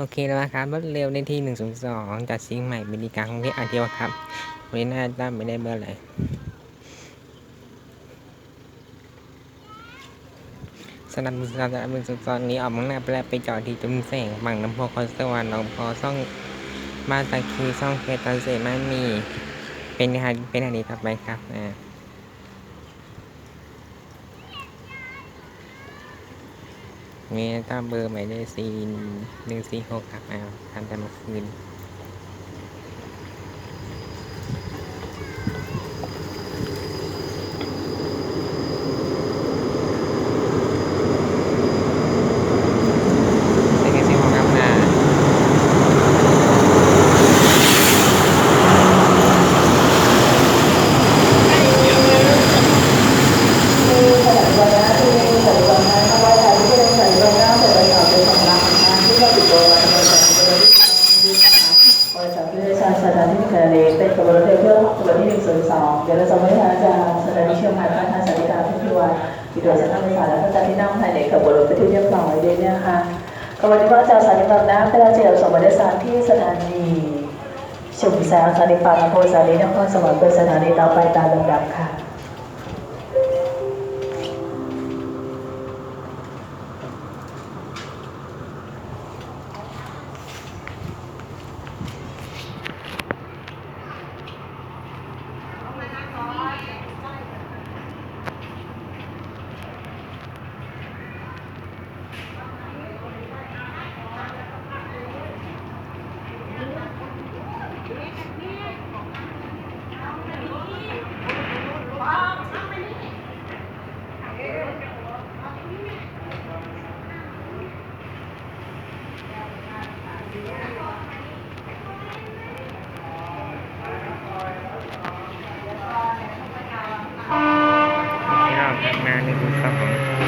โอเคแล้วนะครับรถเร็วในที่ 102จากเชียงใหม่บริการของที่อาเดียวครับวันนี้น่าจะไม่ได้เบอร์อะไรสนับสนุนสนับสนุนตอนนี้ออกมุ่งหน้าไปแล้วไปจอดที่จุมแสงฝั่งน้ำพอคอนสวรรค์หนองพอซ่องบ้านตะคีซ่องเฟตอนเสมามี เป็นทางเป็นทางนี้ต่อไปครับอ่า มีตามเบอร์หมายเลขสี่หนึ่งสี่หกครับอ่าทำแต่เมื่อคืน เป็นไงสิของครับนา บริษัทวิทยาจาสตร์สถานที่แห่งนี้เป็นกระบวนการเพื่อตัวที่หนึ่งศูนย์สองเดี๋ยวเราจะไม่ทานจะสถานีเชื่อมผ่านทางสายการทุกวันที่โดยสถานบริษัทและอาจารย์ที่นั่งภายในกระบวนการไปที่เรียบร้อยด้วยนะคะก็วันนี้ว่าอาจารย์สถานีบางน้ำเป็นอาจารย์สมบัติศาสตร์ที่สถานีชุมแสงสถานีปาราโพสถานีนครสวรรค์เป็นสถานีต่อไปตามลำดับค่ะ ทักมาหนึ่งสอง